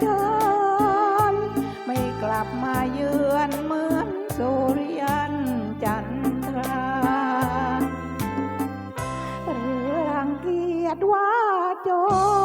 เกิน ไม่กลับมาเยือนเหมือนสุริยันจันทราหรือรังเกียจว่าจน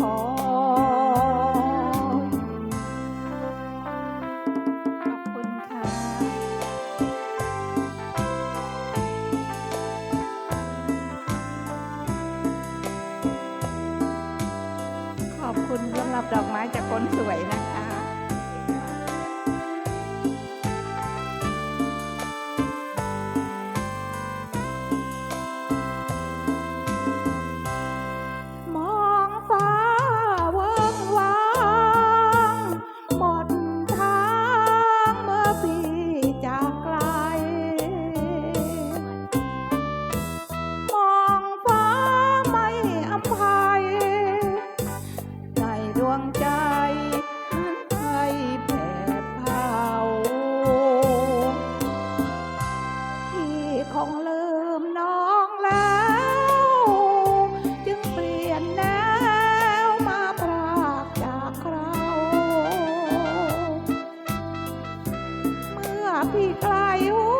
ขอบคุณค่ะขอบคุณสำหรับดอกไม้จากคนสวยนะ pitlayo